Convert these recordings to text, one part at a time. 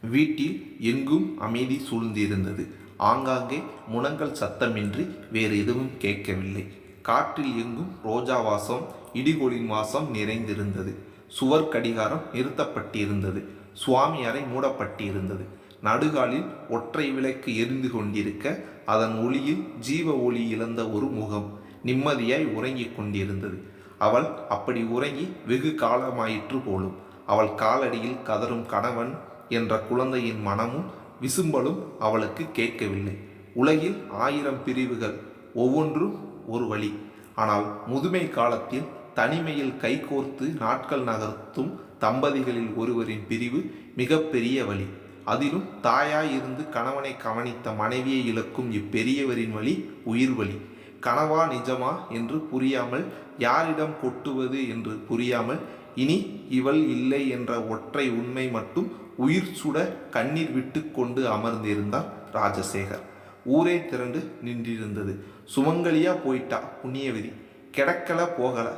வீட்டில் எங்கும் அமைதி சூழ்ந்திருந்தது. ஆங்காங்கே முனங்கள் சத்தமின்றி வேறு எதுவும் கேட்கவில்லை. காற்றில் எங்கும் ரோஜா வாசம் இடிகொலின் வாசம் நிறைந்திருந்தது. சுவர் கடிகாரம் நிறுத்தப்பட்டிருந்தது. சுவாமி அறை மூடப்பட்டிருந்தது. நடுகாலில் ஒற்றை விளக்கு எரிந்து கொண்டிருக்க அதன் ஒளியில் ஜீவ ஒளி இழந்த ஒரு முகம் நிம்மதியாய் உறங்கிக் கொண்டிருந்தது. அவள் அப்படி உறங்கி வெகு காலமாயிற்று போலும். அவள் காலடியில் கதறும் கணவன் என்ற குழந்தையின் மனமும் விசும்பலும் அவளுக்கு கேட்கவில்லை. உலகில் ஆயிரம் பிரிவுகள் ஒவ்வொன்றும் ஒரு வழி. ஆனால் முதுமை காலத்தில் தனிமையில் கைகோர்த்து நாட்கள் நகர்த்தும் தம்பதிகளில் ஒருவரின் பிரிவு மிகப்பெரிய வழி. அதிலும் தாயாய் இருந்து கணவனை கவனித்த மனைவியை இழக்கும் இப்பெரியவரின் வழி உயிர் வழி. கனவா நிஜமா என்று புரியாமல் யாரிடம் கொட்டுவது என்று புரியாமல் இனி இவள் இல்லை என்ற ஒற்றை உண்மை மட்டும் உயிர் சுட கண்ணீர் விட்டு கொண்டு அமர்ந்திருந்தார் ராஜசேகர். ஊரே திரண்டு நின்றிருந்தது. சுமங்கலியா போயிட்டா புண்ணியவதி. கிடக்கல போகல.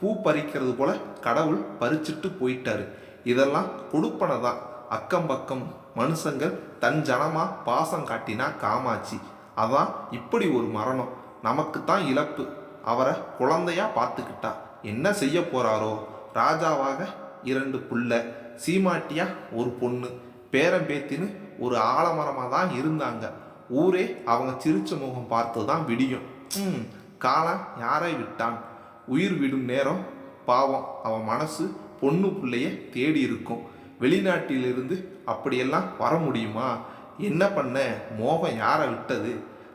பூ பறிக்கிறது போல கடவுள் பறிச்சிட்டு போயிட்டாரு. இதெல்லாம் கொடுப்பனை தான் அக்கம் பக்கம் மனுஷங்கள் தன் ஜனமா பாசம் காட்டினா காமாட்சி. அதான் இப்படி ஒரு மரணம். நமக்கு தான் இழப்பு. அவரை குழந்தையா பார்த்துக்கிட்டா. என்ன செய்ய போறாரோ? ராஜாவாக இரண்டு புள்ள சீமாட்டியா ஒரு பொண்ணு பேரம்பேத்தின்னு ஒரு ஆலமரமாக தான் இருந்தாங்க. ஊரே அவங்க சிரிச்ச முகம் பார்த்து தான் விடியும். ம் காலம் யாரை விட்டான்? உயிர் விடும் நேரம் பாவம். அவன் மனசு பொண்ணு பிள்ளைய தேடி இருக்கும். வெளிநாட்டிலிருந்து அப்படியெல்லாம் வர முடியுமா? என்ன பண்ண? மோகம் யாரை விட்டது?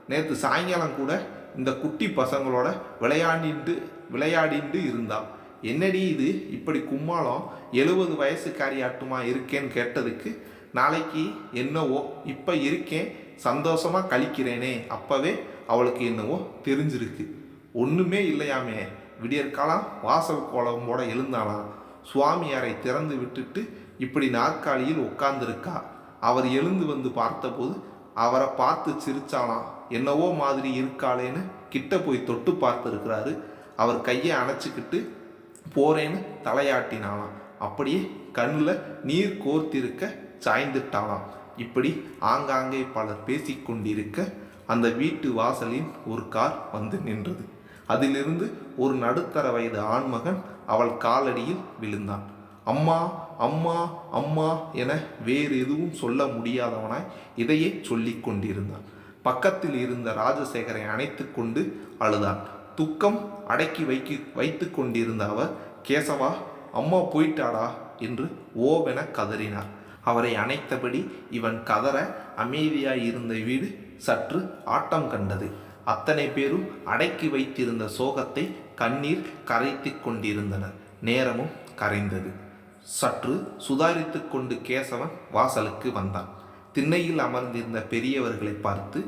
நேற்று சாயங்காலம் கூட இந்த குட்டி பசங்களோட விளையாடிண்டு விளையாடிண்டு இருந்தாள் என்னடி இது? இப்படி கும்மாளம் எழுபது வயசுக்காரியாட்டுமா இருக்கேன்னு கேட்டதுக்கு நாளைக்கு என்னவோ இப்போ இருக்கேன் சந்தோஷமாக கழிக்கிறேனே. அப்போவே அவளுக்கு என்னவோ தெரிஞ்சிருக்கு. ஒன்றுமே இல்லையாமே. விடியற்காலம் வாசல் கோலம்போட எழுந்தாளாம். சுவாமியாரை திறந்து விட்டுட்டு இப்படி நாற்காலியில் உட்கார்ந்துருக்கா அவர் எழுந்து வந்து பார்த்தபோது அவரை பார்த்து சிரிச்சாலாம் என்னவோ மாதிரி இருக்காளேன்னு கிட்ட போய் தொட்டு பார்த்துருக்கிறாரு. அவர் கையை அணைச்சிக்கிட்டு போறேன்னு தலையாட்டினாலாம் அப்படியே கண்ணில் நீர் கோர்த்திருக்க சாய்ந்துட்டாளாம். இப்படி ஆங்காங்கே பலர் பேசிக்கொண்டிருக்க அந்த வீட்டு வாசலில் ஒரு கார் வந்து நின்றது. அதிலிருந்து ஒரு நடுத்தர வயது ஆண்மகன் அவள் காலடியில் விழுந்தான். அம்மா அம்மா அம்மா என வேறு எதுவும் சொல்ல முடியாதவனாய் இதையே சொல்லி கொண்டிருந்தான். பக்கத்தில் இருந்த ராஜசேகரை அணைத்து கொண்டு அழுதான். துக்கம் அடக்கி வைக்கி வைத்து கொண்டிருந்த அவர் கேசவா அம்மா போயிட்டாடா என்று ஓவென கதறினார். அவரை அணைத்தபடி இவன் கதற அமைதியாய் இருந்த வீடு சற்று ஆட்டம் கண்டது. அத்தனை பேரும் அடக்கி வைத்திருந்த சோகத்தை கண்ணீர் கரைத்து கொண்டிருந்தனர். நேரமும் கரைந்தது. சற்று சுதாரித்து கொண்டு கேசவன் வாசலுக்கு வந்தான். திண்ணையில் அமர்ந்திருந்த பெரியவர்களை பார்த்து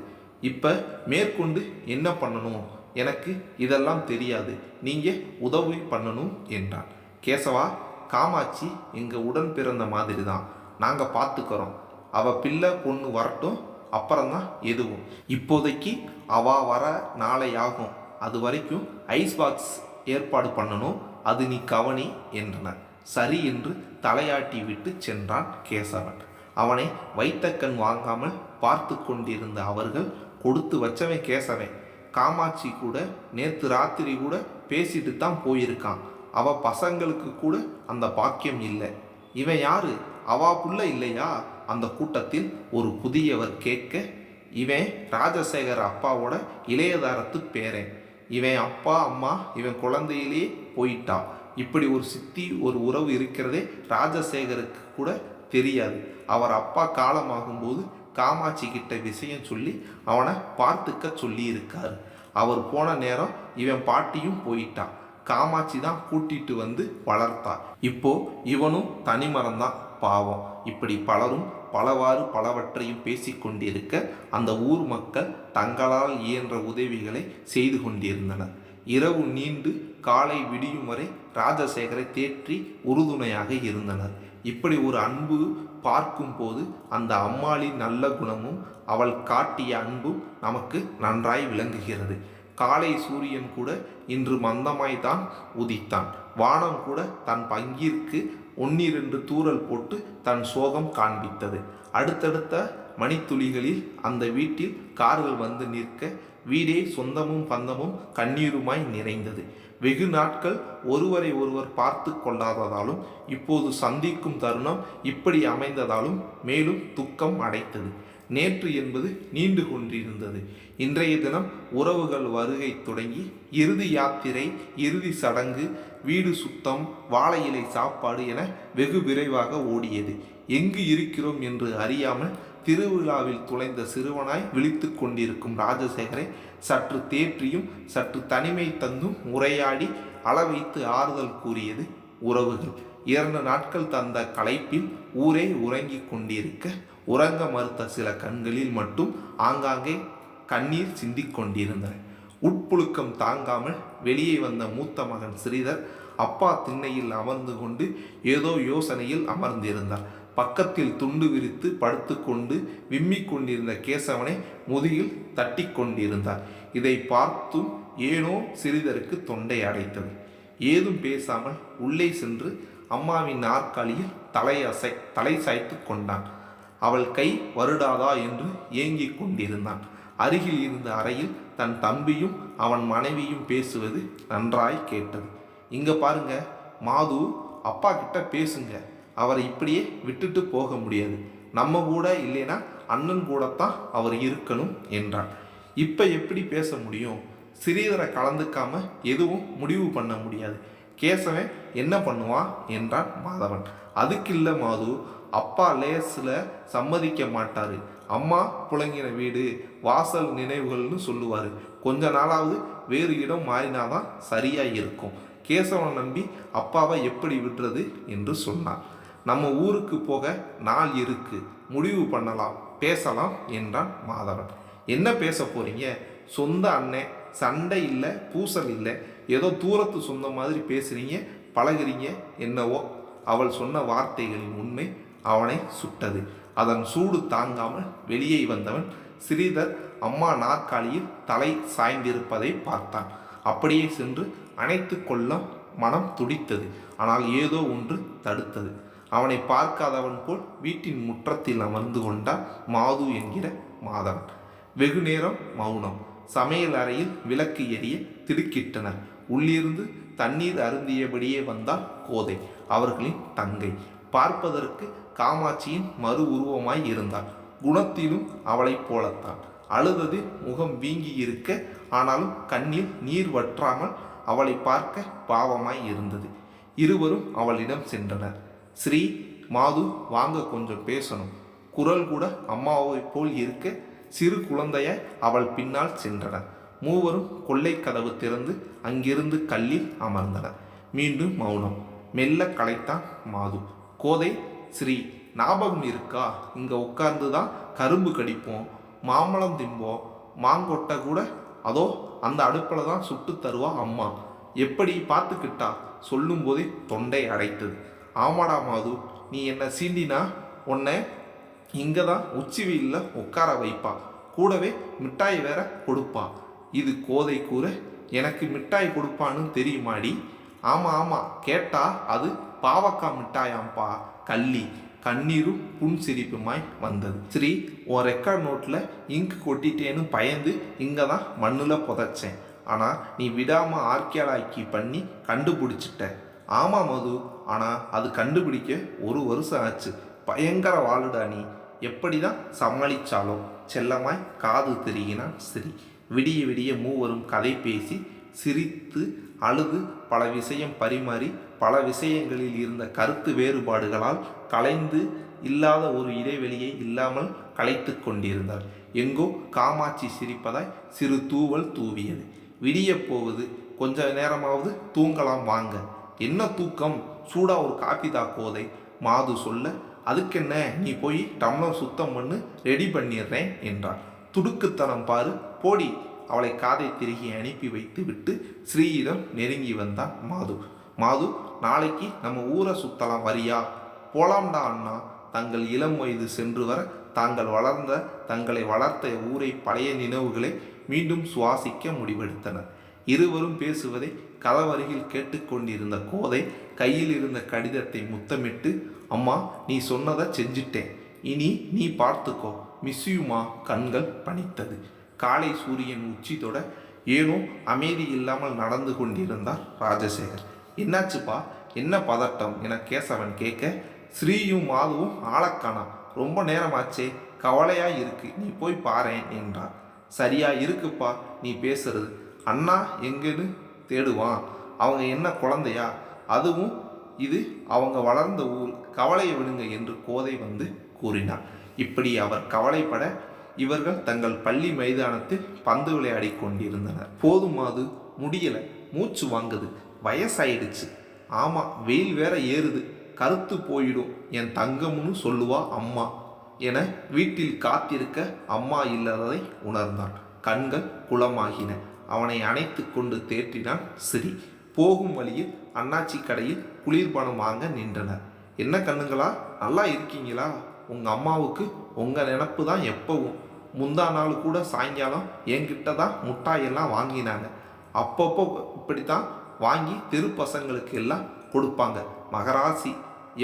இப்ப மேற்கொண்டு என்ன பண்ணணும்? எனக்கு இதெல்லாம் தெரியாது. நீங்கள் உதவி பண்ணணும் என்றான். கேசவா காமாட்சி எங்கள் உடன் பிறந்த மாதிரி தான் நாங்கள் பார்த்துக்கிறோம். அவள் பிள்ளை பொண்ணு வரட்டும் அப்புறம்தான் எதுவும். இப்போதைக்கு அவள் வர நாளை ஆகும் அது வரைக்கும் ஐஸ் பாக்ஸ் ஏற்பாடு பண்ணணும் அது நீ கவனி என்றனர் சரி என்று தலையாட்டி விட்டு சென்றான் கேசவன். அவனை வைத்த கண் வாங்காமல் பார்த்து கொண்டிருந்த அவர்கள் கொடுத்து வச்சவன் கேசவன். காமாட்சி கூட நேற்று ராத்திரி கூட பேசிட்டு தான் போயிருக்கான். அவ பசங்களுக்கு கூட அந்த பாக்கியம் இல்லை. இவன் யாரு? அவா புள்ள இல்லையா? அந்த கூட்டத்தில் ஒரு புதியவர் கேட்க இவன் ராஜசேகர் அப்பாவோட இளையதாரத்து பேரன். இவன் அப்பா அம்மா இவன் குழந்தையிலேயே போயிட்டான். இப்படி ஒரு சித்தி ஒரு உறவு இருக்கிறதே ராஜசேகருக்கு கூட தெரியாது. அவர் அப்பா காலமாகும்போது காமாட்சி கிட்ட விஷயம் சொல்லி அவனை பார்த்துக்க சொல்லியிருக்காரு. அவர் போன நேரம் இவன் பாட்டியும் போயிட்டான். காமாட்சி தான் கூட்டிட்டு வந்து வளர்த்தா இப்போ இவனும் தனிமரம்தான் பாவம். இப்படி பலரும் பலவாறு பலவற்றையும் பேசிக்கொண்டிருக்க அந்த ஊர் மக்கள் தங்களால் இயன்ற உதவிகளை செய்து கொண்டிருந்தனர். இரவு நீண்டு காலை விடியும் வரை ராஜசேகரை தேற்றி உறுதுணையாக இருந்தனர். இப்படி ஒரு அன்பு பார்க்கும்போது அந்த அம்மாளின் நல்ல குணமும் அவள் காட்டிய அன்பும் நமக்கு நன்றாய் விளங்குகிறது. காலை சூரியன் கூட இன்று மந்தமாய்தான் உதித்தான். வானம் கூட தன் பங்கிற்கு ஒன்னிரண்டு தூரல் போட்டு தன் சோகம் காண்பித்தது. அடுத்தடுத்த மணித்துளிகளில் அந்த வீட்டில் கார்கள் வந்து நிற்க வீடே சொந்தமும் பந்தமும் கண்ணீருமாய் நிறைந்தது. வெகு நாட்கள் ஒருவரை ஒருவர் பார்த்து கொள்ளாததாலும் இப்போது சந்திக்கும் தருணம் இப்படி அமைந்ததாலும் மேலும் துக்கம் அடைத்தது. நேற்று என்பது நீண்டு கொண்டிருந்தது. இன்றைய தினம் உறவுகள் வருகை தொடங்கி இறுதி யாத்திரை இறுதி சடங்கு வீடு சுத்தம் வாழை இலை சாப்பாடு என வெகு விரைவாக ஓடியது. எங்கு இருக்கிறோம் என்று அறியாமல் திருவிழாவில் துளைந்த சிறுவனாய் விழித்து கொண்டிருக்கும் ராஜசேகரை சற்று தேற்றியும் சற்று தனிமை தந்தும் உரையாடி அளவைத்து ஆறுதல் கூறியது உறவுகள் இரண்டு நாட்கள் தந்த களைப்பில் ஊரே உறங்கிக் கொண்டிருக்க உறங்க மறுத்த சில கண்களில் மட்டும் ஆங்காங்கே கண்ணீர் சிந்திக் கொண்டிருந்தன. உட்புழுக்கம் தாங்காமல் வெளியே வந்த மூத்த மகன் ஸ்ரீதர் அப்பா திண்ணையில் அமர்ந்து கொண்டு ஏதோ யோசனையில் அமர்ந்திருந்தார். பக்கத்தில் துண்டு விரித்து படுத்துக்கொண்டு விம்மிக் கொண்டிருந்த கேசவனை முதுகில் தட்டி கொண்டிருந்தார் இதை பார்த்தும் ஏனோ சிறிதருக்கு தொண்டை அடைத்தது. ஏதும் பேசாமல் உள்ளே சென்று அம்மாவின் நாற்காலியில் தலையசை தலை சாய்த்து கொண்டான். அவள் கை வருடாதா என்று ஏங்கிக் கொண்டிருந்தான். அருகில் இருந்த அறையில் தன் தம்பியும் அவன் மனைவியும் பேசுவது நன்றாய் கேட்டது. இங்க பாருங்க மாது அப்பா கிட்ட பேசுங்க. அவரை இப்படியே விட்டுட்டு போக முடியாது. நம்ம கூட இல்லைனா அண்ணன் கூடத்தான் அவர் இருக்கணும் என்றான். இப்போ எப்படி பேச முடியும்? சிறிதரை கலந்துக்காம எதுவும் முடிவு பண்ண முடியாது. கேசவன் என்ன பண்ணுவான் என்றான் மாதவன். அதுக்கு இல்லை மாது அப்பா லேஸில் சம்மதிக்க மாட்டார். அம்மா புழங்கின வீடு வாசல் நினைவுகள்னு சொல்லுவார். கொஞ்ச நாளாவது வேறு இடம் மாறினாதான் சரியாக இருக்கும் கேசவனை நம்பி அப்பாவை எப்படி விடுறது என்று சொன்னான். நம்ம ஊருக்கு போக நாள் இருக்கு. முடிவு பண்ணலாம். பேசலாம் என்றான் மாதவன். என்ன பேச போறீங்க? சொந்த அண்ணன் சண்டை இல்லை பூசல் இல்லை. ஏதோ தூரத்து சொந்த மாதிரி பேசுறீங்க பழகுறீங்க என்னவோ. அவள் சொன்ன வார்த்தைகளின் உண்மை அவனை சுட்டது. அதன் சூடு தாங்காமல் வெளியே வந்தவன் ஸ்ரீதர் அம்மா நாற்காலியில் தலை சாய்ந்திருப்பதை பார்த்தான். அப்படியே சென்று அணைத்து கொள்ள மனம் துடித்தது. ஆனால் ஏதோ ஒன்று தடுத்தது. அவனை பார்க்காதவன் போல் வீட்டின் முற்றத்தில் அமர்ந்து கொண்டான் மாது என்கிற மாதவன். வெகு நேரம் மௌனம். சமையல் அறையில் விளக்கு எரிய திடுக்கிட்டனர். உள்ளிருந்து தண்ணீர் அருந்தியபடியே வந்தால் கோதை அவர்களின் தங்கை. பார்ப்பதற்கு காமாட்சியின் மறு உருவமாய் இருந்தாள். குணத்திலும் அவளைப் போலத்தான். அழுதது முகம் வீங்கி இருக்க ஆனாலும் கண்ணில் நீர் வற்றாமல் அவளை பார்க்க பாவமாய் இருந்தது. இருவரும் அவளிடம் சென்றனர். ஸ்ரீ மாது வாங்க கொஞ்சம் பேசணும். குரல் கூட அம்மாவை போல் இருக்க சிறு குழந்தைய அவள் பின்னால் சென்றனர். மூவரும் கொள்ளை கதவு திறந்து அங்கிருந்து கல்லில் அமர்ந்தனர். மீண்டும் மௌனம். மெல்ல களைத்தான் மாது. கோதை ஸ்ரீ ஞாபகம் இருக்கா? இங்கே உட்கார்ந்து தான் கரும்பு கடிப்போம். மாம்பழம் திம்போம். மாங்கொட்டை கூட அதோ அந்த அடுப்பில் தான் சுட்டு தருவா அம்மா. எப்படி பார்த்துக்கிட்டா? சொல்லும்போதே தொண்டை அடைத்தது. ஆமாடா மாது நீ என்ன சீண்டினா? உன்னை இங்கே தான் உச்சி வெயிலில் உட்கார வைப்பா. கூடவே மிட்டாய் வேற கொடுப்பா. இது கோதை கூற எனக்கு மிட்டாய் கொடுப்பான்னு தெரியுமாடி? ஆமாம் ஆமாம் கேட்டா அது பாவக்காய் மிட்டாயாம்பா. கள்ளி கண்ணீரும் புன்சிரிப்புமாய் வந்தது. ஸ்ரீ உன் ரெக்கார்ட் நோட்டில் இங்கு கொட்டிட்டேன்னு பயந்து இங்கே தான் மண்ணில் புதைச்சேன். ஆனால் நீ விடாமல் ஆர்கியாலாக்கி பண்ணி கண்டுபிடிச்சிட்ட. ஆமாம் மது ஆனால் அது கண்டுபிடிக்க ஒரு வருஷம் ஆச்சு. பயங்கர வாழுடா நீ. எப்படி தான் சமாளித்தாலும் செல்லமாய் காது தெரியினா சரி. விடிய விடிய மூவரும் கதை பேசி சிரித்து அழுது பல விஷயம் பரிமாறி பல விஷயங்களில் இருந்த கருத்து வேறுபாடுகளால் கலைந்து இல்லாத ஒரு இடைவெளியை இல்லாமல் கலைத்து கொண்டிருந்தார். எங்கோ காமாட்சி சிரிப்பதாய் சிறு தூவல் தூவியது. விடிய போவது கொஞ்ச நேரமாவது தூங்கலாம் வாங்க. என்ன தூக்கம்? சூடாக ஒரு காப்பி தாக்குவதை மாது சொல்ல அதுக்கென்ன நீ போய் டம்ளர் சுத்தம் பண்ணு ரெடி பண்ணிடுறேன் என்றார் துடுக்குத்தனம் பாரு போடி அவளை காதை திருகி அனுப்பி வைத்து விட்டு ஸ்ரீயிடம் நெருங்கி வந்தான் மாது. மாது நாளைக்கு நம்ம ஊரை சுத்தலாம் வரியா? போலாம்டா அண்ணா. தங்கள் இளம் வயது சென்று வர தாங்கள் வளர்ந்த தங்களை வளர்த்த ஊரை பழைய நினைவுகளை மீண்டும் சுவாசிக்க முடிவெடுத்தனர். இருவரும் பேசுவதை கதவருகில் கேட்டுக்கொண்டிருந்த கோதை கையில் இருந்த கடிதத்தை முத்தமிட்டு அம்மா நீ சொன்னதை செஞ்சிட்டேன். இனி நீ பார்த்துக்கோ. மிஸ்யூமா கண்கள் பணித்தது. காலை சூரியன் உச்சி தொட ஏனோ அமைதி இல்லாமல் நடந்து கொண்டிருந்தார் ராஜசேகர். என்னாச்சுப்பா? என்ன பதட்டம்? என கேசவன் கேட்க ஸ்ரீயும் மாதுவும் ஆளக்கானா? ரொம்ப நேரமாச்சே. கவலையா இருக்கு. நீ போய் பாரேன் என்றார். சரியா இருக்குப்பா. நீ பேசுறது. அண்ணா எங்கன்னு தேடுவான். அவங்க என்ன குழந்தையா? அதுவும் இது அவங்க வளர்ந்த ஊர் கவலையை விடுங்க என்று கோதை வந்து கூறினார். இப்படி அவர் கவலைப்பட இவர்கள் தங்கள் பள்ளி மைதானத்தில் பந்து விளையாடி கொண்டிருந்தனர். போதுமாது முடியலை மூச்சு வாங்குது வயசாயிடுச்சு. ஆமாம் வெயில் வேற ஏறுது கருத்து போயிடும் என் தங்கம்னு சொல்லுவா அம்மா என வீட்டில் காத்திருக்க அம்மா இல்லாததை உணர்ந்தான் கண்கள் குளமாகின. அவனை அணைத்து கொண்டு தேற்றினான் சிரி போகும் வழியில் அண்ணாச்சி கடையில் குளிர்பானம் வாங்க நின்றனர். என்ன கண்ணுங்களா? நல்லா இருக்கீங்களா? உங்கள் அம்மாவுக்கு உங்கள் நினப்பு தான் எப்பவும். முந்தா நாள் கூட சாயங்காலம் என்கிட்ட தான் முட்டாயெல்லாம் வாங்கினாங்க. அப்பப்போ இப்படி தான் வாங்கி தெரு பசங்களுக்கு எல்லாம் கொடுப்பாங்க. மகராசி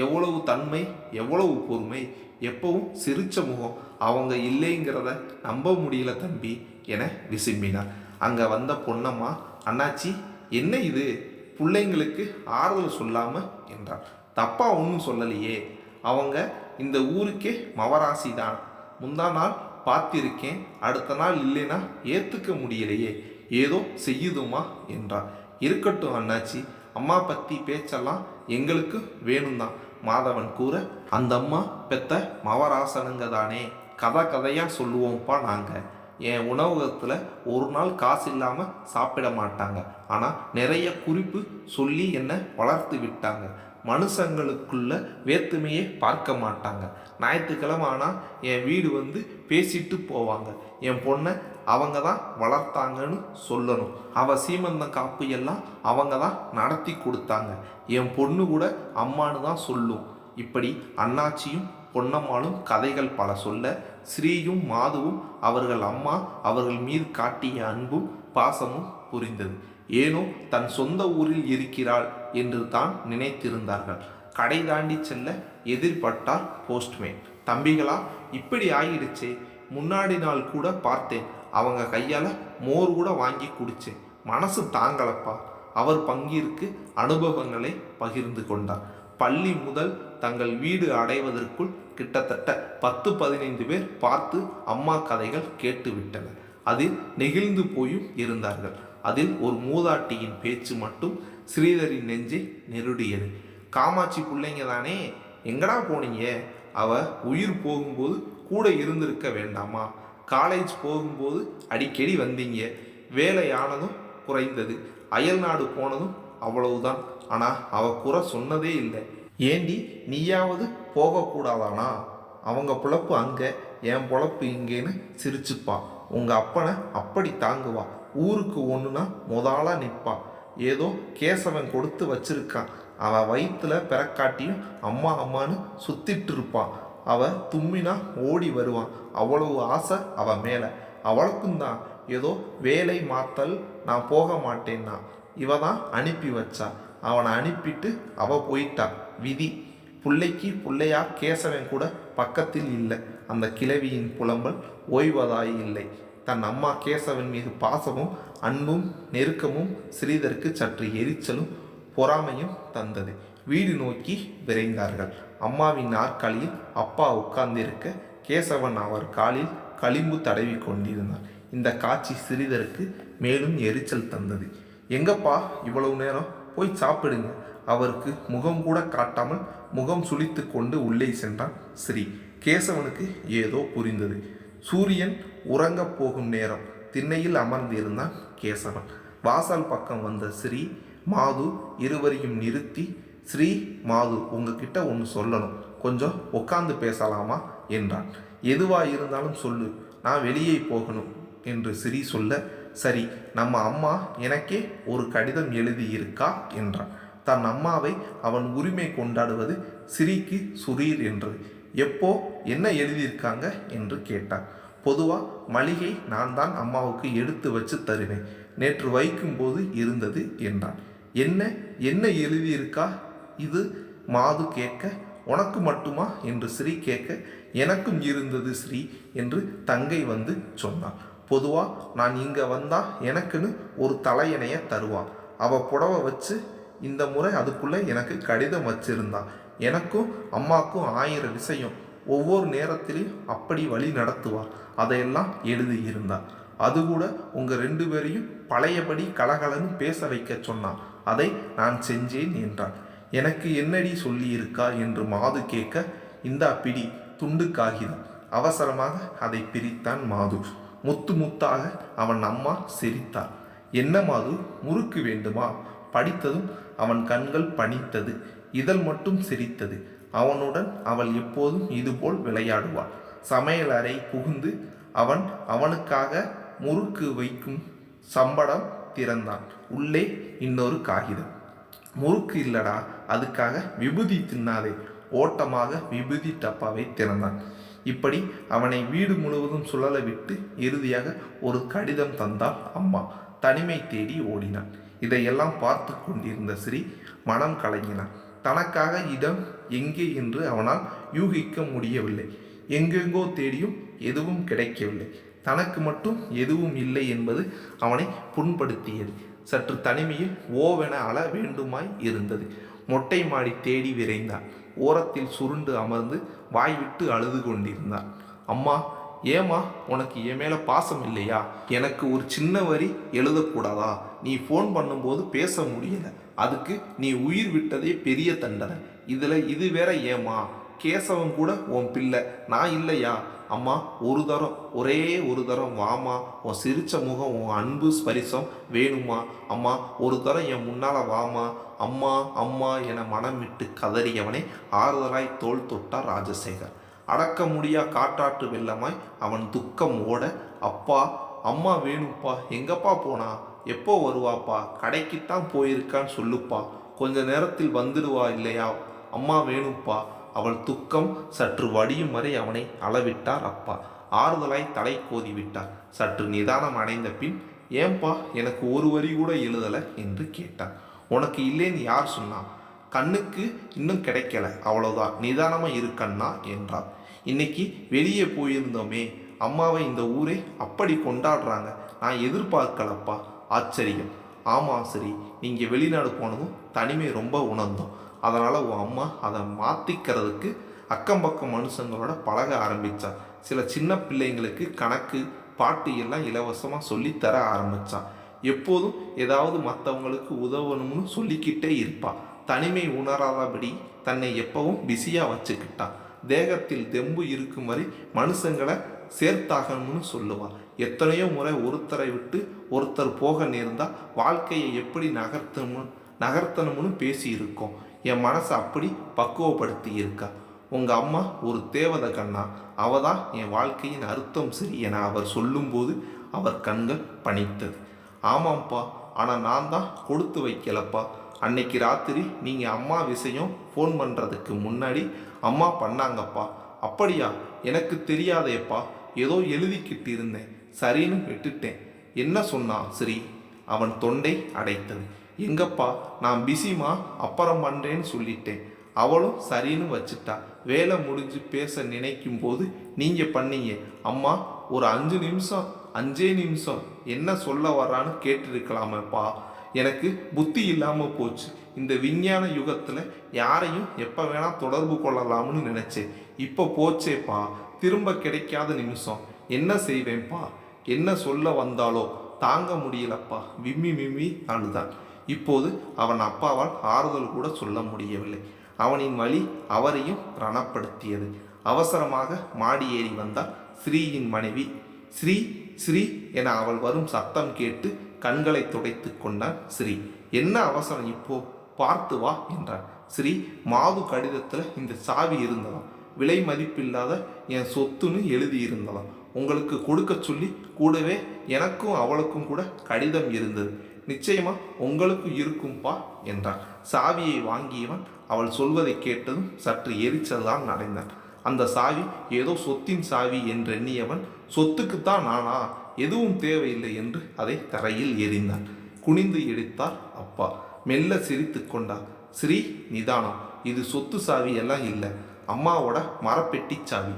எவ்வளவு தன்மை எவ்வளவு பொறுமை. எப்பவும் சிரிச்ச முகம். அவங்க இல்லைங்கிறத நம்ப முடியல தம்பி என விசும்பினார். அங்கே வந்த பொன்னம்மா அண்ணாச்சி என்ன இது? பிள்ளைங்களுக்கு ஆறுதல் சொல்லாமல் என்றார். தப்பா ஒன்றும் சொல்லலையே. அவங்க இந்த ஊருக்கே மவராசி தான் முந்தா நாள் பார்த்திருக்கேன். அடுத்த நாள் இல்லைன்னா ஏற்றுக்க முடியலையே. ஏதோ செய்யுதுமா என்றார். இருக்கட்டும் அண்ணாச்சி. அம்மா பற்றி பேச்செல்லாம் எங்களுக்கு வேணும்தான். மாதவன் கூற அந்த அம்மா பெத்த மவராசனுங்க தானே கதை கதையாக சொல்லுவோம்ப்பா நாங்கள் என் உணவகத்தில் ஒரு நாள் காசு இல்லாமல் சாப்பிட மாட்டாங்க. ஆனால் நிறைய குறிப்பு சொல்லி என்னை வளர்த்து விட்டாங்க. மனுஷங்களுக்குள்ள வேற்றுமையை பார்க்க மாட்டாங்க. ஞாயிற்றுக்கிழமை ஆனால் என் வீடு வந்து பேசிட்டு போவாங்க. என் பொண்ணை அவங்க தான் வளர்த்தாங்கன்னு சொல்லணும். அவ சீமந்தம் காப்பு எல்லாம் அவங்க தான் நடத்தி கொடுத்தாங்க. என் பொண்ணு கூட அம்மானு தான் சொல்லும். இப்படி அண்ணாச்சியும் பொன்னம்மாளும் கதைகள் பல சொல்ல ஸ்ரீயும் மாதுவும் அவர்கள் அம்மா அவர்கள் மீது காட்டிய அன்பும் பாசமும் புரிந்தது. ஏனோ தன் சொந்த ஊரில் இருக்கிறாள் என்று தான் நினைத்திருந்தார்கள். கடை தாண்டி செல்ல எதிர்பட்டார் போஸ்ட்மேன். தம்பிகளா இப்படி ஆயிடுச்சே. முன்னாடி நாள் கூட பார்த்தேன். அவங்க கையால் மோர் கூட வாங்கி குடிச்சேன் மனசு தாங்கலப்பா. அவர் பங்கிற்கு அனுபவங்களை பகிர்ந்து கொண்டார். பள்ளி முதல் தங்கள் வீடு அடைவதற்குள் கிட்டத்தட்ட பத்து பதினைந்து பேர் பார்த்து அம்மா கதைகள் கேட்டுவிட்டனர். அதில் நெகிழ்ந்து போயும் இருந்தார்கள். அதில் ஒரு மூதாட்டியின் பேச்சு மட்டும் ஸ்ரீதரின் நெஞ்சை நெருடியது. காமாட்சி பிள்ளைங்க தானே எங்கடா போனீங்க? அவ உயிர் போகும்போது கூட இருந்திருக்க வேண்டாமா? காலேஜ் போகும்போது அடிக்கடி வந்தீங்க. வேலையானதும் குறைந்தது. அயல்நாடு போனதும் அவ்வளவுதான். ஆனால் அவ குறை சொன்னதே இல்லை. ஏண்டி நீயாவது போகக்கூடாதானா? அவங்க பொழப்பு அங்கே என் பொழப்பு இங்கேன்னு சிரிச்சுப்பா. உங்கள் அப்பனை அப்படி தாங்குவா. ஊருக்கு ஒன்றுனா முதலாக நிற்பா. ஏதோ கேசவன் கொடுத்து வச்சிருக்கான். அவன் வயிற்றுல பிறக்காட்டியும் அம்மா அம்மான்னு சுத்திட்டு இருப்பான் அவன் தும்மினா ஓடி வருவான். அவ்வளவு ஆசை அவன் மேலே. அவளுக்கும் தான் ஏதோ வேலை மாத்தல் நான் போக மாட்டேன்னா. இவ தான் அனுப்பி வச்சா. அவனை அனுப்பிட்டு அவ போயிட்டா. விதி. புள்ளைக்கு புள்ளையா கேசவன் கூட பக்கத்தில் இல்லை. அந்த கிழவியின் புலம்பல் ஓய்வதாய் இல்லை. தன் அம்மா கேசவன் மீது பாசமும் அன்பும் நெருக்கமும் ஸ்ரீதருக்கு சற்று எரிச்சலும் பொறாமையும் தந்தது. வீடு நோக்கி விரைந்தார்கள். அம்மாவின் நாற்காலியில் அப்பா உட்கார்ந்திருக்க கேசவன் அவர் காலில் களிம்பு தடவி கொண்டிருந்தார் இந்த காட்சி சிறிதருக்கு மேலும் எரிச்சல் தந்தது. எங்கப்பா இவ்வளவு நேரம்? போய் சாப்பிடுங்க. அவருக்கு முகம் கூட காட்டாமல் முகம் சுளித்து கொண்டு உள்ளே சென்றான் ஸ்ரீ. கேசவனுக்கு ஏதோ புரிந்தது. சூரியன் உறங்கப் போகும் நேரம் திண்ணையில் அமர்ந்திருந்தான் கேசவன். வாசல் பக்கம் வந்த ஸ்ரீ மாது இருவரையும் நிறுத்தி ஸ்ரீ மாது உங்ககிட்ட ஒன்று சொல்லணும். கொஞ்சம் உட்காந்து பேசலாமா? என்றான். எதுவாக இருந்தாலும் சொல்லு. நான் வெளியே போகணும். என்று ஸ்ரீ சொல்ல சரி நம்ம அம்மா எனக்கே ஒரு கடிதம் எழுதி இருக்கா என்றான். தன் அம்மாவை அவன் உரிமை கொண்டாடுவது சிரிக்கு சுரீர் என்றது. எப்போ என்ன எழுதியிருக்காங்க என்று கேட்டான் பொதுவாக மளிகை நான் தான் அம்மாவுக்கு எடுத்து வச்சு தருவேன். நேற்று வைக்கும்போது இருந்தது என்றான். என்ன என்ன எழுதியிருக்கா? இது மாது கேட்க உனக்கு மட்டுமா? என்று ஸ்ரீ கேட்க எனக்கும் இருந்தது ஸ்ரீ என்று தங்கை வந்து சொன்னாள். பொதுவாக நான் இங்கே வந்தால் எனக்குன்னு ஒரு தலையணையை தருவாள் அவள் புடவை வச்சு இந்த முறை அதுக்குள்ளே எனக்கு கடிதம் வச்சிருந்தான். எனக்கும் அம்மாக்கும் ஆயிரம் விஷயம். ஒவ்வொரு நேரத்திலையும் அப்படி வழி நடத்துவார். அதையெல்லாம் எழுதியிருந்தார் அது கூட உங்கள் ரெண்டு பேரையும் பழையபடி கலகலன்னு பேச வைக்க சொன்னான். அதை நான் செஞ்சேன் என்றான். எனக்கு என்னடி சொல்லியிருக்கா என்று மாது கேட்க இந்தா பிடி துண்டு காகிதம். அவசரமாக அதை பிரித்தான் மாது. முத்து முத்தாக அவன் அம்மா சிரித்தாள். என்ன மாது முறுக்கு வேண்டுமா? படித்ததும் அவன் கண்கள் பனித்தது இதழ் மட்டும் சிரித்தது. அவனுடன் அவள் எப்போதும் இதுபோல் விளையாடுவாள். சமையல் அறை புகுந்து அவன் அவனுக்காக முறுக்கு வைக்கும் சம்படம் திறந்தான். உள்ளே இன்னொரு காகிதம். முறுக்கு இல்லடா அதுக்காக விபூதி தின்னாதே. ஓட்டமாக விபூதி டப்பாவை திறந்தான். இப்படி அவனை வீடு முழுவதும் சுழல விட்டு இறுதியாக ஒரு கடிதம் தந்தாள் அம்மா. தனிமை தேடி ஓடினான் இதையெல்லாம் பார்த்து கொண்டிருந்த ஸ்ரீ மனம் கலங்கினான். தனக்காக இடம் எங்கே என்று அவனால் யூகிக்க முடியவில்லை. எங்கெங்கோ தேடியும் எதுவும் கிடைக்கவில்லை. தனக்கு மட்டும் எதுவும் இல்லை என்பது அவனை புண்படுத்தியது. சற்று தனிமையில் ஓவென அழ வேண்டுமாய் இருந்தது. மொட்டை மாடி தேடி விரைந்தான். ஓரத்தில் சுருண்டு அமர்ந்து வாய்விட்டு அழுது கொண்டிருந்தான். அம்மா ஏம்மா உனக்கு என் மேல பாசம் இல்லையா? எனக்கு ஒரு சின்ன வரி எழுதக்கூடாதா? நீ ஃபோன் பண்ணும்போது பேச முடியல. அதுக்கு நீ உயிர் விட்டதே பெரிய தண்டனை. இதுல இது வேற ஏமா கேசவன் கூட உன் பிள்ளை. நான் இல்லையா? அம்மா ஒரு தரம் ஒரே ஒரு தரம் வாமா உன் சிரிச்ச முகம் உன் அன்பு ஸ்பரிசம் வேணுமா அம்மா ஒரு தரம் என் முன்னால வாமா அம்மா அம்மா என மனம் விட்டு கதறியவனை ஆறுதலாய் தோல் தொட்டார் ராஜசேகர். அடக்க முடியா காட்டாற்று வெள்ளமாய் அவன் துக்கம் ஓட அப்பா அம்மா வேணும்ப்பா எங்கப்பா போனா? எப்போ வருவாப்பா? கடைக்குத்தான் போயிருக்கான்னு சொல்லுப்பா. கொஞ்ச நேரத்தில் வந்துடுவா இல்லையா? அம்மா வேணும்ப்பா. அவள் துக்கம் சற்று வடியும் வரை அவனை அளவிட்டார் அப்பா. ஆறுதலாய் தலை கோதி விட்டார் சற்று நிதானம் அடைந்த பின் ஏன்பா எனக்கு ஒரு வரி கூட எழுதலை? என்று கேட்டார். உனக்கு இல்லைன்னு யார் சொன்னான் கண்ணுக்கு இன்னும் கிடைக்கல. அவ்வளோதான் நிதானமாக இருக்கண்ணா என்றார். இன்னைக்கு வெளியே போயிருந்தோமே அம்மாவை இந்த ஊரே அப்படி கொண்டாடுறாங்க. நான் எதிர்பார்க்கலப்பா. ஆச்சரியம். ஆமாம் சரி. நீங்கள் வெளிநாடு போனதும் தனிமை ரொம்ப உணர்ந்தோம். அதனால் உன் அம்மா அதை மாற்றிக்கிறதுக்கு அக்கம் பக்கம் மனுஷங்களோட பழக ஆரம்பித்தா சில சின்ன பிள்ளைங்களுக்கு கணக்கு பாட்டு எல்லாம் இலவசமாக சொல்லித்தர ஆரம்பித்தான் எப்போதும் ஏதாவது மற்றவங்களுக்கு உதவணும்னு சொல்லிக்கிட்டே இருப்பாள் தனிமை உணராதபடி தன்னை எப்பவும் பிஸியாக வச்சுக்கிட்டான். தேகத்தில் தெம்பு இருக்கும் வரை மனுஷங்களை சேர்த்தாகணும்னு சொல்லுவாள் எத்தனையோ முறை ஒருத்தரை விட்டு ஒருத்தர் போக நேர்ந்தா வாழ்க்கையை எப்படி நகர்த்தணும் நகர்த்தணும்னு பேசி இருக்கோம் என் மனசை அப்படி பக்குவப்படுத்தி இருக்கா உங்கள் அம்மா ஒரு தேவதை கண்ணா. அவ தான் என் வாழ்க்கையின் அர்த்தம் சரி என அவர் சொல்லும்போது அவர் கண்கள் பணித்தது. ஆமாம்ப்பா ஆனால் நான் தான் கொடுத்து வைக்கலப்பா. அன்னைக்கு ராத்திரி நீங்கள் அம்மா விஷயம் ஃபோன் பண்ணுறதுக்கு முன்னாடி அம்மா பண்ணாங்கப்பா. அப்படியா? எனக்கு தெரியாதேப்பா. ஏதோ எழுதிக்கிட்டு இருந்தேன் சரின்னு விட்டுட்டேன். என்ன சொன்னான் ஸ்ரீ? அவன் தொண்டை அடைத்தது. எங்கப்பா? நான் பிஸிமா அப்புறம் பண்ணுறேன்னு சொல்லிட்டேன். அவளும் சரின்னு வச்சுட்டா. வேலை முடிஞ்சு பேச நினைக்கும் போது நீங்கள் பண்ணீங்க. அம்மா ஒரு அஞ்சு நிமிஷம் அஞ்சே நிமிஷம் என்ன சொல்ல வரான்னு கேட்டிருக்கலாமேப்பா. எனக்கு புத்தி இல்லாமல் போச்சு. இந்த விஞ்ஞான யுகத்தில் யாரையும் எப்போ வேணால் தொடர்பு கொள்ளலாம்னு நினச்சேன். இப்போ போச்சேப்பா. திரும்ப கிடைக்காத நிமிஷம். என்ன செய்வேன்ப்பா? என்ன சொல்ல வந்தாலோ? தாங்க முடியலப்பா. விம்மி விம்மி அழுதான். இப்போது அவன் அப்பாவால் ஆறுதல் கூட சொல்ல முடியவில்லை. அவனின் வழி அவரையும் ரணப்படுத்தியது. அவசரமாக மாடி ஏறி வந்தால் ஸ்ரீயின் மனைவி. ஸ்ரீ ஸ்ரீ என அவள் வரும் சத்தம் கேட்டு கண்களை துடைத்து கொண்டான் ஸ்ரீ. என்ன அவசரம்? இப்போ பார்த்து வா என்றான் ஸ்ரீ மாது கடிதத்தில் இந்த சாவி இருந்ததாம். விலை மதிப்பில்லாத என் சொத்துன்னு எழுதியிருந்ததாம் உங்களுக்கு கொடுக்க சொல்லி கூடவே எனக்கும் அவளுக்கும் கூட கடிதம் இருந்தது. நிச்சயமா உங்களுக்கு இருக்கும்பா என்றான் சாவியை வாங்கியவன் அவள் சொல்வதை கேட்டதும் சற்று எரிச்சல்தான் நடந்தான் அந்த சாவி ஏதோ சொத்தின் சாவி என்றெண்ணியவன் சொத்துக்குத்தான் நானா? எதுவும் தேவையில்லை என்று அதை தரையில் எறிந்தார் குனிந்து எடுத்தார் அப்பா. மெல்ல சிரித்து கொண்டார். ஸ்ரீ நிதானம். இது சொத்து சாவி எல்லாம் இல்லை. அம்மாவோட மரப்பெட்டி சாவி.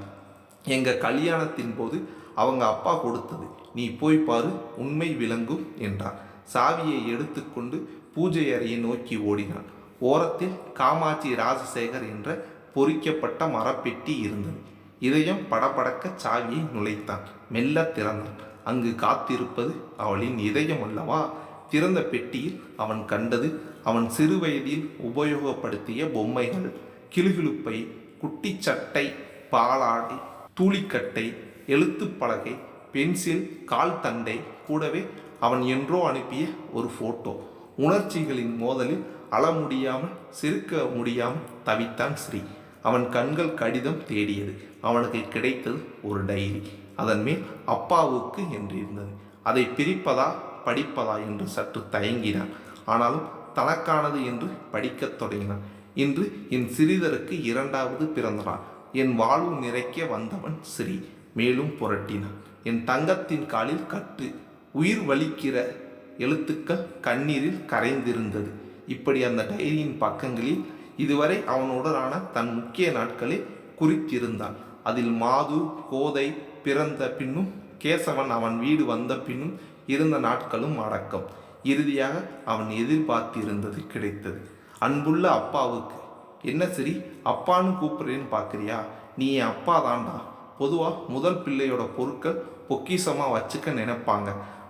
எங்கள் கல்யாணத்தின் போது அவங்க அப்பா கொடுத்தது. நீ போய் பாரு உண்மை விளங்கும் என்றார். சாவியை எடுத்துக்கொண்டு பூஜை அறையை நோக்கி ஓடினான். ஓரத்தில் காமாட்சி ராஜசேகர் என்ற பொறிக்கப்பட்ட மரப்பெட்டி இருந்தது. இதயம் படபடக்க சாவியை நுழைத்தான். மெல்ல திறந்தான். அங்கு காத்திருப்பது அவளின் இதயம் அல்லவா? திறந்த பெட்டியில் அவன் கண்டது அவன் சிறுவயதில் உபயோகப்படுத்திய பொம்மைகள். கிளுகிழுப்பை குட்டி சட்டை பாலாடை தூளிக்கட்டை எழுத்துப்பலகை பென்சில் கால் தண்டை கூடவே அவன் என்றோ அனுப்பிய ஒரு ஃபோட்டோ உணர்ச்சிகளின் மோதலில் அள முடியாமல் சிரிக்க முடியாமல் தவித்தான் ஸ்ரீ. அவன் கண்கள் கடிதம் தேடியது. அவனுக்கு கிடைத்தது ஒரு டைரி. அதன் மேல் அப்பாவுக்கு என்று இருந்தது. அதை பிரிப்பதா படிப்பதா என்று சற்று தயங்கினான். ஆனாலும் தனக்கானது என்று படிக்கத் தொடங்கினான். இன்று என் சிறிதருக்கு இரண்டாவது பிறந்தனான் என் வாழ்வு நிறைக்க வந்தவன் சிறி. மேலும் புரட்டினான். என் தங்கத்தின் காலில் கட்டு உயிர் வலிக்கிற எழுத்துக்கள் கண்ணீரில் கரைந்திருந்தது. இப்படி அந்த டைரியின் பக்கங்களில் இதுவரை அவனுடனான தன் முக்கிய நாட்களை குறித்திருந்தான். அதில் மாது கோதை பிறந்த பின்னும் கேசவன் அவன் வீடு வந்த பின்னும் இருந்த நாட்களும் அடக்கம். இறுதியாக அவன் எதிர்பார்த்திருந்தது கிடைத்தது. அன்புள்ள அப்பாவுக்கு என்ன சரி அப்பான்னு கூப்பிட்றேன்னு பார்க்குறியா நீ என் அப்பா தான்டா. பொதுவாக முதல் பிள்ளையோட பொருட்கள் பொக்கிஷமாக வச்சுக்க நினைப்பாங்க.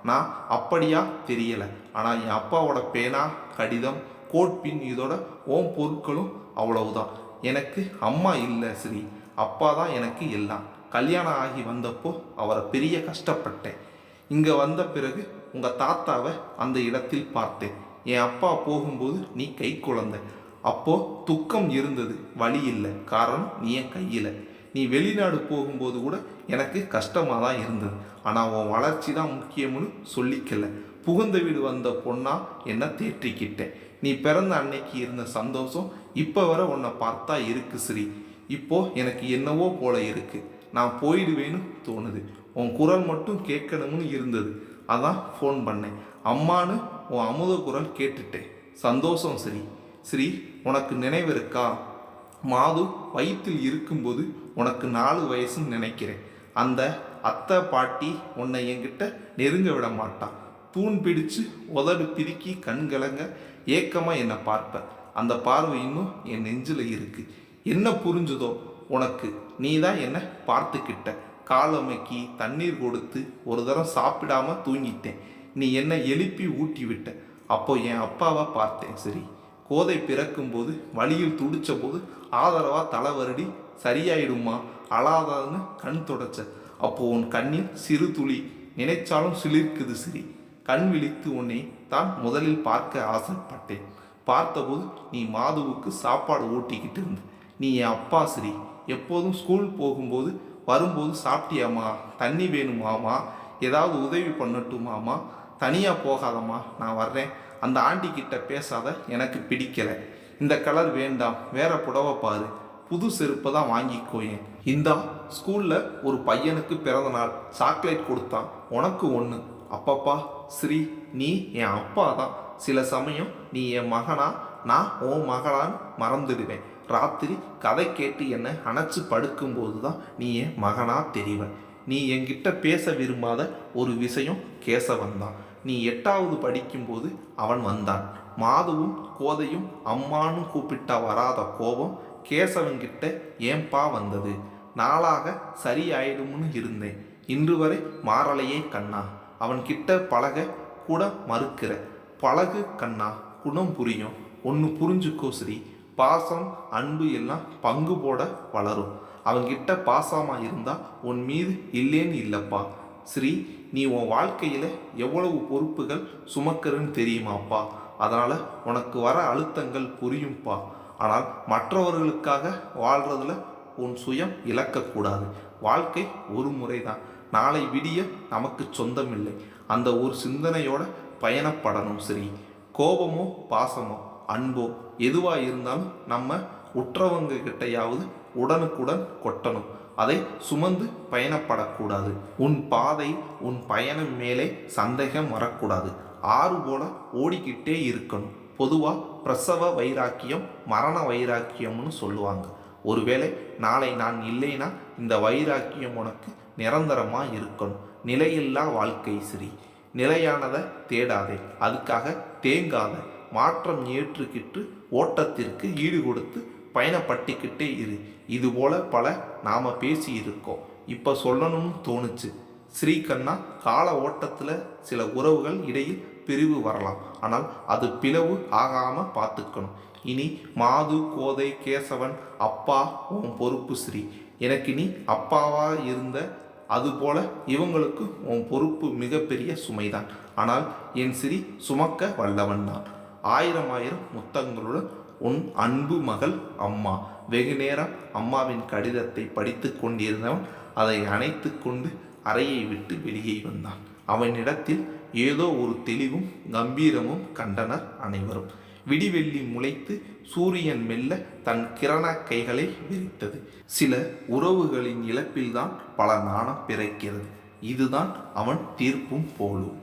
நான் அப்படியா? தெரியலை. ஆனால் என் அப்பாவோட பேனா கடிதம் கோட் பின் இதோட ஓம் பொருட்களும் அவ்வளவுதான். எனக்கு அம்மா இல்லை சரி அப்பா தான் எனக்கு எல்லாம். கல்யாணம் ஆகி வந்தப்போ அவரை பெரிய கஷ்டப்பட்டேன். இங்கே வந்த பிறகு உங்கள் தாத்தாவை அந்த இடத்தில் பார்த்தேன். என் அப்பா போகும்போது நீ கை குழந்தை. அப்போது துக்கம் இருந்தது வழி இல்லை. காரணம் நீ என் கையில். நீ வெளிநாடு போகும்போது கூட எனக்கு கஷ்டமாக தான் இருந்தது. ஆனால் உன் வளர்ச்சி தான் முக்கியம்னு சொல்லிக்கல. புகுந்த வீடு வந்த பொண்ணா என்னை தேற்றிக்கிட்டேன். நீ பிறந்த அன்னைக்கு இருந்த சந்தோஷம் இப்போ வர உன்னை பார்த்தா இருக்கு ஸ்ரீ இப்போ எனக்கு என்னவோ போல இருக்குது நான் போயிடுவேன்னு தோணுது. உன் குரல் மட்டும் கேட்கணும்னு இருந்தது. அதான் ஃபோன் பண்ணேன். அம்மான்னு உன் அமுத குரல் கேட்டுட்டேன். சந்தோஷம் ஸ்ரீ. ஸ்ரீ உனக்கு நினைவு இருக்கா? மாது வயிற்றில் இருக்கும்போது உனக்கு நாலு வயசுன்னு நினைக்கிறேன். அந்த அத்தை பாட்டி உன்னை என்கிட்ட நெருங்க விட மாட்டான் தூண் பிடிச்சு உதடு பிரிக்கி கண்கலங்க ஏக்கமாக என்னை பார்ப்பேன் அந்த பார்வை இன்னும் என் நெஞ்சில் இருக்குது என்ன புரிஞ்சுதோ? உனக்கு நீ தான் என்னை பார்த்துக்கிட்ட. காலமைக்கி தண்ணீர் கொடுத்து ஒரு தரம் சாப்பிடாம தூங்கிட்டேன். நீ என்னை எழுப்பி ஊட்டி விட்ட அப்போ என் அப்பாவை பார்த்தேன். சரி கோதை பிறக்கும்போது வழியில் துடிச்ச போது ஆதரவா தலை வருடி சரியாயிடுமா? அழாதான்னு கண் தொடச்ச. அப்போ உன் கண்ணில் சிறு துளி நினைச்சாலும் சிலிர்க்குது சரி. கண் விழித்து உன்னை தான் முதலில் பார்க்க ஆசைப்பட்டேன். பார்த்தபோது நீ மாதுவுக்கு சாப்பாடு ஊட்டிக்கிட்டு இருந்த. நீ என் அப்பா சரி. எப்போதும் ஸ்கூல் போகும்போது வரும்போது சாப்பிட்டியாம்மா? தண்ணி வேணுமாமா ஏதாவது உதவி பண்ணட்டுமாமா தனியாக போகாதம்மா நான் வர்றேன். அந்த ஆண்டி கிட்ட பேசாத எனக்கு பிடிக்கலை. இந்த கலர் வேண்டாம் வேற புடவை பாரு. புது செருப்பை தான் வாங்கிக்கோயேன். இந்தா ஸ்கூலில் ஒரு பையனுக்கு பிறந்த நாள். சாக்லேட் கொடுத்தான். உனக்கு ஒன்று அப்பப்பா ஸ்ரீ நீ என் அப்பா தான். சில சமயம் நீ என் மகனா நான் உன் மகளான்னு மறந்துடுவேன். ராத்திரி கதை கேட்டு என்னை அணைச்சு படுக்கும்போது தான் நீ என் மகனாக தெரிவ. நீ என்கிட்ட பேச விரும்பாத ஒரு விஷயம் கேசவன் தான் நீ எட்டாவது படிக்கும்போது அவன் வந்தான். மாதுவும் கோதையும் அம்மானும் கூப்பிட்டா வராத கோபம் கேசவன்கிட்ட ஏன்பா வந்தது? நாளாக சரியாயிடும்னு இருந்தேன். இன்று வரை மாறலையே கண்ணா. அவன்கிட்ட பழக கூட மறுக்கிற. பழகு கண்ணா குணம் புரியும். ஒன்று புரிஞ்சுக்கோ ஸ்ரீ. பாசம் அன்பு எல்லாம் பங்கு போட வளரும். அவங்கிட்ட பாசமாக இருந்தால் உன் மீது இல்லேன்னு இல்லைப்பா. ஸ்ரீ நீ உன் வாழ்க்கையில் எவ்வளவு பொறுப்புகள் சுமக்கிறன்னு தெரியுமாப்பா? அதனால் உனக்கு வர அழுத்தங்கள் புரியும்ப்பா ஆனால் மற்றவர்களுக்காக வாழ்கிறதுல உன் சுயம் இழக்கக்கூடாது வாழ்க்கை ஒரு முறை தான் நாளை விடிய நமக்கு சொந்தமில்லை. அந்த ஒரு சிந்தனையோட பயணப்படணும் சரி கோபமோ பாசமோ அன்போ எதுவாக இருந்தாலும் நம்ம உற்றவங்க கிட்டையாவது உடனுக்குடன் கொட்டணும். அதை சுமந்து பயணப்படக்கூடாது. உன் பாதை உன் பயணம் மேலே சந்தேகம் வரக்கூடாது. ஆறு போல ஓடிக்கிட்டே இருக்கணும். பொதுவாக பிரசவ வைராக்கியம் மரண வைராக்கியம்னு சொல்லுவாங்க. ஒருவேளை நாளை நான் இல்லைனா இந்த வைராக்கியம் உனக்கு நிரந்தரமாக இருக்கணும். நிலையில்லா வாழ்க்கை சரி நிலையானதை தேடாதே. அதுக்காக தேங்காத மாற்றம் ஏற்றுக்கிட்டு ஓட்டத்திற்கு ஈடு கொடுத்து பயணப்பட்டுக்கிட்டே இரு. இதுபோல் பல நாம் பேசியிருக்கோம். இப்போ சொல்லணும்னு தோணுச்சு. ஸ்ரீகண்ணா கால ஓட்டத்தில் சில உறவுகள் இடையில் பிரிவு வரலாம். ஆனால் அது பிளவு ஆகாமல் பார்த்துக்கணும். இனி மாது கோதை கேசவன் அப்பா உன் பொறுப்பு ஸ்ரீ. எனக்கு நீ அப்பாவாக இருந்த அதுபோல இவங்களுக்கு உன் பொறுப்பு மிகப்பெரிய சுமைதான். ஆனால் என் சிறி சுமக்க வல்லவன் தான். ஆயிரம் ஆயிரம் முத்தங்களுடன் உன் அன்பு மகள் அம்மா. வெகு நேரம் அம்மாவின் கடிதத்தை படித்து கொண்டிருந்தவன் அதை அணைத்து கொண்டு அறையை விட்டு வெளியே வந்தான். அவனிடத்தில் ஏதோ ஒரு தெளிவும் கம்பீரமும் கண்டனர் அனைவரும். விடிவெள்ளி முளைத்து சூரியன் மெல்ல தன் கிரண கைகளை விரித்தது. சில உறவுகளின் இழப்பில்தான் பல நாணம் பிறக்கிறது. இதுதான் அவன் தீர்ப்பும் போலும்.